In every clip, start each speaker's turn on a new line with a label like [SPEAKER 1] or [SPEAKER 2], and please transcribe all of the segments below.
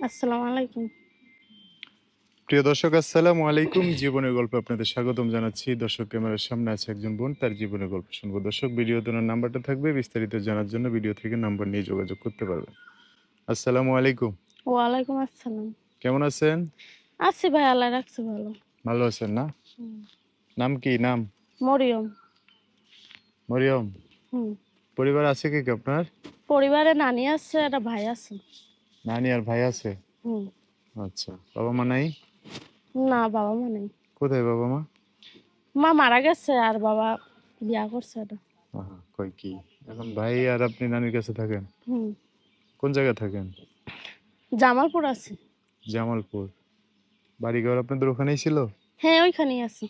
[SPEAKER 1] আসসালামু আলাইকুম।
[SPEAKER 2] প্রিয় দর্শক আসসালামু আলাইকুম। জীবনের গল্প আপনাদের স্বাগতম জানাচ্ছি। দর্শক ক্যামেরার সামনে আছে একজন বোন তার জীবনের গল্প শুনব। দর্শক ভিডিও তোনার নাম্বারটা থাকবে বিস্তারিত জানার জন্য ভিডিও থেকে নাম্বার নিয়ে যোগাযোগ করতে পারবেন। আসসালামু আলাইকুম।
[SPEAKER 1] ওয়ালাইকুম আসসালাম।
[SPEAKER 2] কেমন আছেন?
[SPEAKER 1] আছি ভাই আল্লাহ রাখছে ভালো।
[SPEAKER 2] ভালো আছেন না? নাম কি? নাম?
[SPEAKER 1] মরিয়ম।
[SPEAKER 2] মরিয়ম?
[SPEAKER 1] হুম।
[SPEAKER 2] পরিবার আছে কি কি আপনার?
[SPEAKER 1] পরিবারে নানি আছে একটা ভাই আছে।
[SPEAKER 2] নানি আর ভাই আছে?
[SPEAKER 1] হুম।
[SPEAKER 2] আচ্ছা বাবা মা নাই?
[SPEAKER 1] না বাবা মা নেই।
[SPEAKER 2] কোথায় বাবা মা?
[SPEAKER 1] মা মারা গেছে আর বাবা বিয়া করছে এটা।
[SPEAKER 2] কই কি? এখন ভাই আর আপনি নানির কাছে থাকেন?
[SPEAKER 1] হুম।
[SPEAKER 2] কোন জায়গায় থাকেন?
[SPEAKER 1] জামালপুর আছে।
[SPEAKER 2] জামালপুর। বাড়ি বাড়িঘর আপনাদের ওখানেই ছিল?
[SPEAKER 1] হ্যাঁ ওইখানেই আছে।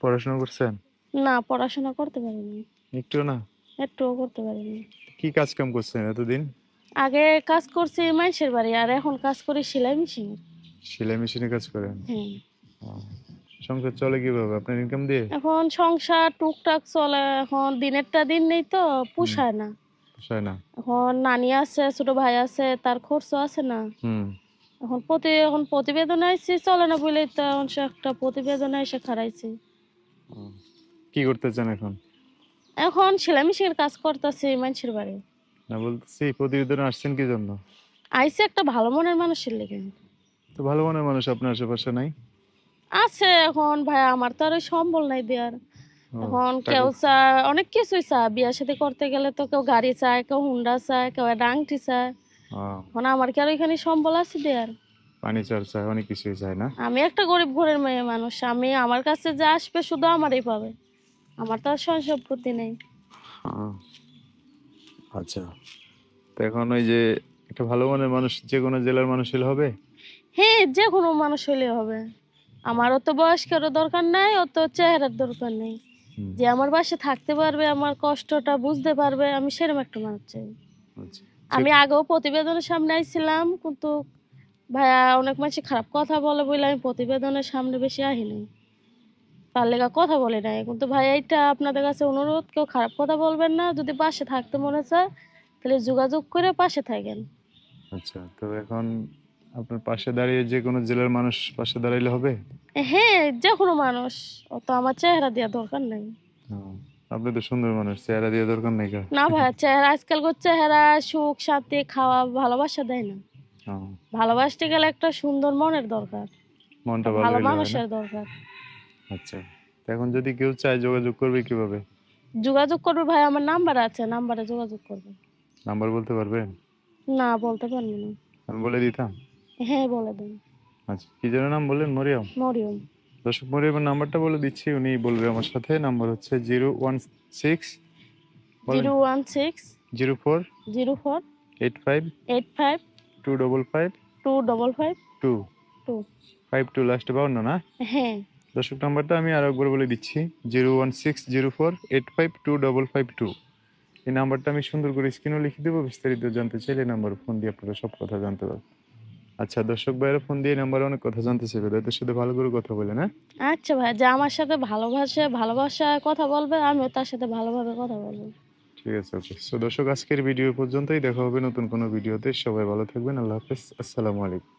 [SPEAKER 2] পড়াশোনা করছেন?
[SPEAKER 1] না পড়াশোনা করতে পারিনি।
[SPEAKER 2] একটু না?
[SPEAKER 1] একটুও করতে পারিনি।
[SPEAKER 2] কি কাজ কাম করছেন এতদিন?
[SPEAKER 1] আগে কাজ করছি মানুষের বাড়ি আর এখন কাজ করি সেলাই মেশিন।
[SPEAKER 2] সেলাই মেশিনে কাজ করেন?
[SPEAKER 1] হ্যাঁ
[SPEAKER 2] সংসার চলে কীভাবে? আপনার ইনকাম দিয়ে?
[SPEAKER 1] এখন সংসার টুকটাক চলে এখন দিনেরটা দিন নেই তো পোষায় না।
[SPEAKER 2] পোষায় না।
[SPEAKER 1] এখন নানি আছে ছোট ভাই আছে তার খরচ আছে না।
[SPEAKER 2] হুম।
[SPEAKER 1] এখন প্রতি এখন প্রতিবেদন আইছি চলে না বলেই তো এখন সে একটা প্রতিবেদন এসে খারাইছি
[SPEAKER 2] কি করতে চান এখন?
[SPEAKER 1] এখন সেলাই মেশিনের কাজ করতেছি মানুষের বাড়ি।
[SPEAKER 2] না বলতেছি প্রতিবেদনে আসছেন কি জন্য?
[SPEAKER 1] আইসি একটা ভালো মনের মানুষের লেগে।
[SPEAKER 2] তো ভালো মনের মানুষ আপনার আশেপাশে নাই?
[SPEAKER 1] আছে এখন ভাই আমার তো আর ওই সম্বল নাই দেওয়ার
[SPEAKER 2] ও,
[SPEAKER 1] এখন কেউ চায় অনেক কিছুই চায়। বিয়ে সাথে করতে গেলে তো কেউ গাড়ি চায় কেউ হুন্ডা চায় কেউ একটা আংটি চায়। এখন আমার কি আর ওইখানে সম্বল আছে দেয়ার?
[SPEAKER 2] পানি চর্চা অনেক কিছুই চায় না?
[SPEAKER 1] আমি একটা গরিব ঘরের মেয়ে মানুষ আমি আমার কাছে যা আসবে শুধু আমারই পাবে। আমার তো আর সম্পত্তি নেই।
[SPEAKER 2] আহ, আচ্ছা। তো এখন ওই যে একটা ভালো মনের মানুষ যে কোনো জেলার মানুষ হলে হবে?
[SPEAKER 1] হ্যাঁ যে কোনো মানুষ হলে হবে। আমার অত বয়স্কেরও দরকার নাই অত চেহারার দরকার নেই। যে আমার পাশে থাকতে পারবে আমার কষ্টটা বুঝতে পারবে আমি সেরকম একটা মানুষ চাই।
[SPEAKER 2] আচ্ছা।
[SPEAKER 1] আমি আগেও প্রতিবেদনের সামনে আইছিলাম কিন্তু ভাইয়া অনেক মানুষ খারাপ কথা বলে বলে আমি প্রতিবেদনের সামনে বেশি আহিনি তার লেগা কথা বলে নাই। কিন্তু ভাই এইটা আপনাদের কাছে অনুরোধ কেউ খারাপ কথা বলবেন না। যদি পাশে থাকতে মনে চায় তাহলে যোগাযোগ করে পাশে থাকেন।
[SPEAKER 2] আচ্ছা তো এখন আপনার পাশে দাঁড়িয়ে যে কোনো জেলার মানুষ পাশে দাঁড়াইলে হবে?
[SPEAKER 1] হ্যাঁ যে কোনো মানুষ। অত আমার চেহারা দেওয়া দরকার নেই।
[SPEAKER 2] আপনি তো সুন্দর মানুষ চেহারা দিয়ে দরকার নেই
[SPEAKER 1] না ভাই চেহারা আজকালকার চেহারা সুখ শান্তি খাওয়া ভালোবাসা দেয় না। ভালোবাসতে গেলে একটা সুন্দর মনের দরকার।
[SPEAKER 2] মনটা ভালো?
[SPEAKER 1] মানুষের দরকার।
[SPEAKER 2] আচ্ছা। এখন যদি কেউ চায় যোগাযোগ করবে কীভাবে?
[SPEAKER 1] যোগাযোগ করবে ভাই আমার নাম্বার আছে নাম্বারে যোগাযোগ করবে।
[SPEAKER 2] নাম্বার বলতে পারবেন
[SPEAKER 1] না বলতে পারব না।
[SPEAKER 2] আমি বলে দিতাম?
[SPEAKER 1] হ্যাঁ বলে দেন।
[SPEAKER 2] আচ্ছা কি যেন নাম বললেন? মরিয়ম?
[SPEAKER 1] মরিয়ম।
[SPEAKER 2] দর্শক মরিয়মের নাম্বারটা বলে দিচ্ছি উনি বলবে আমার সাথে। নাম্বার হচ্ছে zero one six
[SPEAKER 1] zero one six
[SPEAKER 2] zero four
[SPEAKER 1] zero four
[SPEAKER 2] eight five
[SPEAKER 1] eight five
[SPEAKER 2] two double five
[SPEAKER 1] two double five
[SPEAKER 2] two.
[SPEAKER 1] Two.
[SPEAKER 2] Five two লাস্টে বাউন্ন না?
[SPEAKER 1] হ্যাঁ।
[SPEAKER 2] দর্শক নাম্বারটা আমি আর একবার বলে দিচ্ছি zero one six zero four eight five two double five two. এই নাম্বারটা আমি সুন্দর করে স্ক্রিনও লিখে দেবো বিস্তারিত জানতে চাইলে এই নাম্বার ফোন দিয়ে আপনারা সব কথা জানতে পারবেন। আচ্ছা দর্শক ভাইয়েরা ফোন দিয়ে নাম্বারে অনেক কথা জানতে চাইবে তাদের সাথে ভালো করে কথা বলে না?
[SPEAKER 1] আচ্ছা ভাই যে আমার সাথে ভালোবাসে ভালোবাসায় কথা বলবে আমিও তার সাথে ভালোভাবে কথা বলব।
[SPEAKER 2] ঠিক আছে ওকে সো দর্শক আজকের ভিডিও পর্যন্তই। দেখা হবে নতুন কোনো ভিডিওতে। সবাই ভালো থাকবেন। আল্লাহ হাফেজ। আসসালামু আলাইকুম।